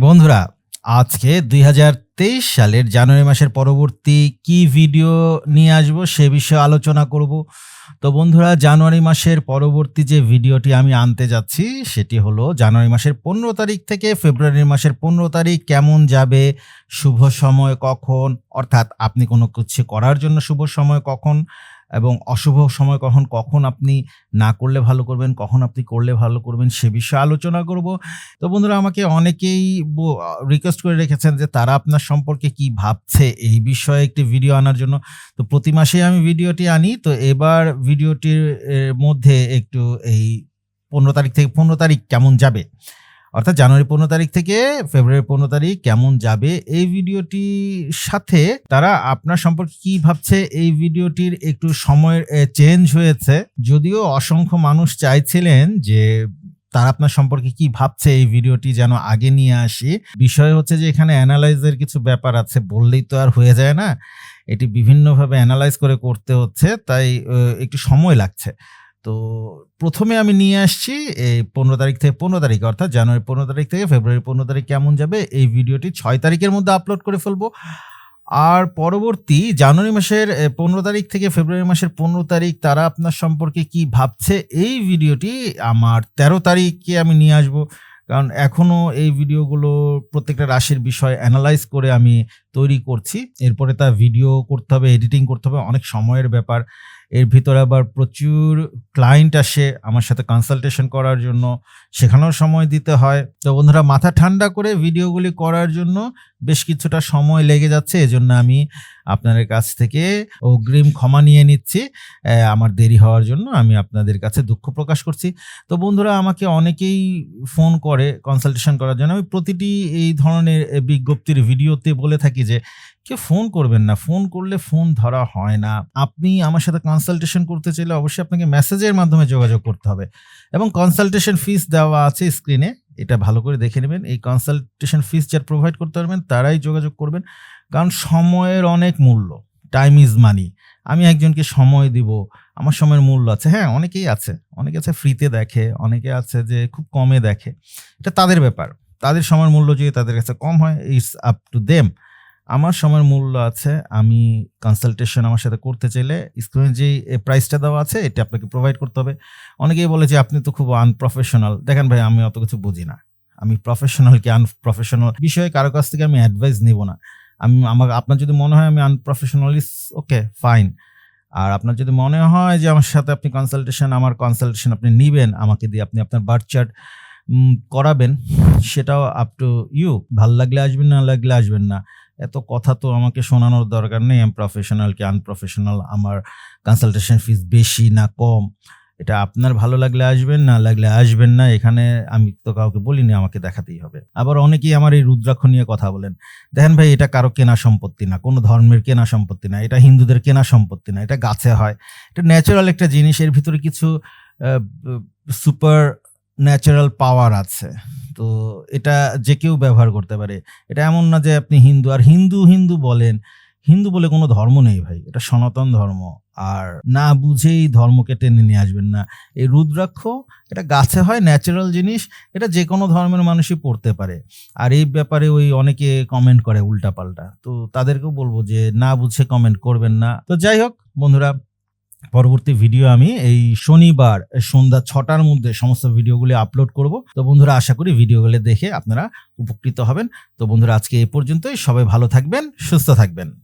বন্ধুরা, আজকে দুই হাজার তেইশ সালের জানুয়ারি মাসের পরবর্তী কি ভিডিও নিয়ে আসব সে বিষয়ে আলোচনা করব। তো বন্ধুরা, জানুয়ারি মাসের পরবর্তী যে ভিডিওটি আমি আনতে যাচ্ছি, সেটি হলো জানুয়ারি মাসের পনেরো তারিখ থেকে ফেব্রুয়ারি মাসের পনেরো তারিখ কেমন যাবে, শুভ সময় কখন, অর্থাৎ আপনি কোনো কিছু করার জন্য শুভ সময় কখন এবং অশুভ সময় কখন কখন আপনি না করলে ভালো করবেন, কখন আপনি করলে ভালো করবেন সে বিষয়ে আলোচনা করব। তো বন্ধুরা, আমাকে অনেকেই রিকোয়েস্ট করে রেখেছেন যে তারা আপনার সম্পর্কে কি ভাবছে এই বিষয়ে একটি ভিডিও আনার জন্য। তো প্রতি মাসেই আমি ভিডিওটি আনি। তো এবার ভিডিওটির মধ্যে একটু এই পনেরো তারিখ থেকে, পনেরো তারিখ কেমন যাবে? অর্থাৎ জানুয়ারি পনেরো তারিখ থেকে ফেব্রুয়ারি পনেরো তারিখ কেমন যাবে এই ভিডিওটির সাথে তারা আপনার সম্পর্কে কি ভাবছে, এই ভিডিওটির একটু সময়ের চেঞ্জ হয়েছে। যদিও অসংখ্য মানুষ চাইছিলেন যে তারা আপনার সম্পর্কে কি ভাবছে, এই ভিডিওটি যেন আগে নিয়ে আসি। বিষয় হচ্ছে যে এখানে অ্যানালাইজের কিছু ব্যাপার আছে, বললেই তো আর হয়ে যায় না। এটি বিভিন্নভাবে অ্যানালাইজ করে করতে হচ্ছে, তাই একটু সময় লাগছে। তো প্রথমে আমি নিয়ে আসছি এই পনেরো তারিখ থেকে পনেরো তারিখ, অর্থাৎ জানুয়ারি পনেরো তারিখ থেকে ফেব্রুয়ারি পনেরো তারিখ কেমন যাবে এই ভিডিওটি ছয় তারিখের মধ্যে আপলোড করে ফেলব। আর পরবর্তী জানুয়ারি মাসের পনেরো তারিখ থেকে ফেব্রুয়ারি মাসের পনেরো তারিখ তারা আপনার সম্পর্কে কি ভাবছে এই ভিডিওটি আমার তেরো তারিখে আমি নিয়ে আসব। কারণ এখনও এই ভিডিওগুলো প্রত্যেকটা রাশির বিষয় অ্যানালাইজ করে আমি তৈরি করছি। এরপরে তা ভিডিও করতে হবে এডিটিং করতে হবে, অনেক সময়ের ব্যাপার। এর ভিতরে আবার প্রচুর ক্লায়েন্ট আসে আমার সাথে কনসালটেশন করার জন্য, সেখানেও সময় দিতে হয়। তো বন্ধুরা, মাথা ঠান্ডা করে ভিডিওগুলি করার জন্য বেশ কিছুটা সময় লেগে যাচ্ছে, এজন্য আমি আপনাদের কাছ থেকে অগ্রিম ক্ষমা নিয়ে নিচ্ছি। আমার দেরি হওয়ার জন্য আমি আপনাদের কাছে দুঃখ প্রকাশ করছি। তো বন্ধুরা, আমাকে অনেকেই ফোন করে কনসালটেশন করার জন্য। আমি প্রতিটি এই ধরনের বিজ্ঞপ্তির ভিডিওতে বলে থাকি যে, কেউ ফোন করবেন না। ফোন করলে ফোন ধরা হয় না। আপনি আমার সাথে কনসালটেশন করতে চাইলে অবশ্যই আপনাকে মেসেজের মাধ্যমে যোগাযোগ করতে হবে। এবং কনসালটেশন ফিস দেওয়া আছে স্ক্রিনে এটা ভালো করে দেখে নেবেন। এই কনসালটেশন ফিস যারা প্রোভাইড করতে পারবেন, তারাই যোগাযোগ করবেন। কারণ সময়ের অনেক মূল্য। টাইম ইজ মানি আমি একজনকে সময় দিব, আমার সময়ের মূল্য আছে। হ্যাঁ অনেকেই আছে। অনেকে আছে ফ্রিতে দেখে, অনেকে আছে যে খুব কমে দেখে। এটা তাদের ব্যাপার। তাদের সময়ের মূল্য যদি তাদের কাছে কম হয় ইটস আপ টু দেম আমার সময়ের মূল্য আছে, আমি কনসালটেশন আমার সাথে করতে চাইলে স্ক্রিনে যে প্রাইসটা দেওয়া আছে, এটা আপনাকে প্রোভাইড করতে হবে। অনেকেই বলে যে, আপনি তো খুব আনপ্রফেশনাল দেখেন ভাই, আমি অত কিছু বুঝি না। আমি প্রফেশনাল কি আনপ্রফেশনাল বিষয়ে কারও কাছ থেকে আমি অ্যাডভাইস নিব না। আমি, আমার, আপনার যদি মনে হয় আমি আনপ্রফেশনাল ইস ওকে ফাইন আর আপনার যদি মনে হয় যে, আমার সাথে আপনি কনসালটেশন আমার কনসালটেশন আপনি নিবেন, আমাকে দিয়ে আপনি আপনার বার্থ চার্ট করাবেন, সেটাও আপ টু ইউ ভালো লাগলে আসবেন, না লাগলে আসবেন না। এত কথা তো আমাকে শোনানোর দরকার নেই। আমি প্রফেশনাল কি আনপ্রফেশনাল আমার কনসালটেশন ফিস বেশি না কম? এটা আপনার ভালো লাগলে আসবেন, না লাগলে আসবেন না। এখানে আমি তো কাউকে বলিনি, আমাকে দেখাতেই হবে। আবার অনেকেই আমার এই রুদ্রাক্ষ নিয়ে কথা বলেন। দেখেন ভাই, এটা কারও কেনা সম্পত্তি না, কোনো ধর্মের কেনা সম্পত্তি না। এটা হিন্দুদের কেনা সম্পত্তি না, এটা গাছে হয়। এটা ন্যাচারাল একটা জিনিস, এর ভিতরে কিছু সুপার ন্যাচারাল পাওয়ার আছে। তো এটা যে কেউ ব্যবহার করতে পারে। এটা এমন না যে আপনি হিন্দু, আর হিন্দু হিন্দু বলেন, হিন্দু বলে কোনো ধর্ম নেই ভাই, এটা সনাতন ধর্ম। আর না বুঝেই ধর্মকে টেনে নিয়ে আসবেন না। এই রুদ্রাক্ষ, এটা গাছে হয় ন্যাচারাল জিনিস, এটা যে কোনো ধর্মের মানুষই পড়তে পারে। আর এই ব্যাপারে ওই অনেকে কমেন্ট করে উল্টাপাল্টা। তো তাদেরকেও বলব যে না বুঝে কমেন্ট করবেন না। তো যাই হোক, বন্ধুরা পরবর্তী ভিডিও আমি এই শনিবার সন্ধ্যা ছটার মধ্যে সমস্ত ভিডিওগুলি আপলোড করব। তো বন্ধুরা, আশা করি ভিডিওগুলি দেখে আপনারা উপকৃত হবেন। তো বন্ধুরা, আজকে এ পর্যন্তই। সবাই ভালো থাকবেন, সুস্থ থাকবেন।